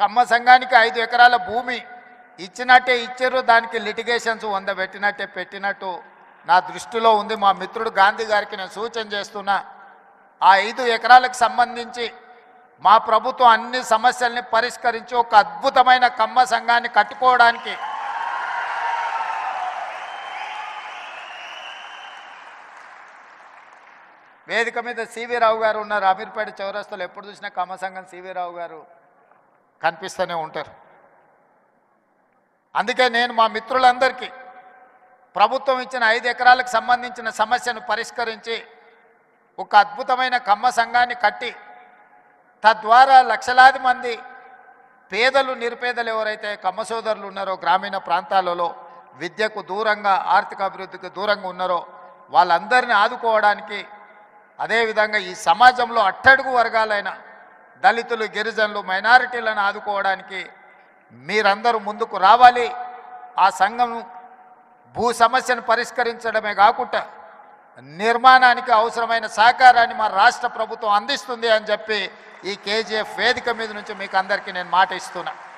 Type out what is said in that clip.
కమ్మ సంఘానికి ఐదు ఎకరాల భూమి ఇచ్చినట్టే ఇచ్చారు దానికి లిటిగేషన్స్ వంద పెట్టినట్టే పెట్టినట్టు నా దృష్టిలో ఉంది. మా మిత్రుడు గాంధీ గారికి నేను సూచన చేస్తున్నా ఆ ఐదు ఎకరాలకు సంబంధించి మా ప్రభుత్వం అన్ని సమస్యల్ని పరిష్కరించి ఒక అద్భుతమైన కమ్మ సంఘాన్ని కట్టుకోవడానికి వేదిక మీద సివి రావు గారు ఉన్నారు. అమీర్పేట చౌరస్తలో ఎప్పుడు చూసినా కమ్మ సంఘం సివి రావు గారు కనిపిస్తూనే ఉంటారు. అందుకే నేను మా మిత్రులందరికీ ప్రభుత్వం ఇచ్చిన ఐదు ఎకరాలకు సంబంధించిన సమస్యను పరిష్కరించి ఒక అద్భుతమైన కమ్మ సంఘాన్ని కట్టి తద్వారా లక్షలాది మంది పేదలు నిరుపేదలు ఎవరైతే కమ్మ సోదరులు ఉన్నారో గ్రామీణ ప్రాంతాలలో విద్యకు దూరంగా ఆర్థిక అభివృద్ధికి దూరంగా ఉన్నారో వాళ్ళందరినీ ఆదుకోవడానికి అదేవిధంగా ఈ సమాజంలో అట్టడుగు వర్గాలైన దళితులు గిరిజనులు మైనారిటీలను ఆదుకోవడానికి మీరందరూ ముందుకు రావాలి. ఆ సంఘం భూ సమస్యను పరిష్కరించడమే కాకుండా నిర్మాణానికి అవసరమైన సహకారాన్ని మా రాష్ట్ర ప్రభుత్వం అందిస్తుంది అని చెప్పి ఈ కేజీఎఫ్ వేదిక మీద నుంచి మీకు అందరికీ నేను మాట ఇస్తున్నా.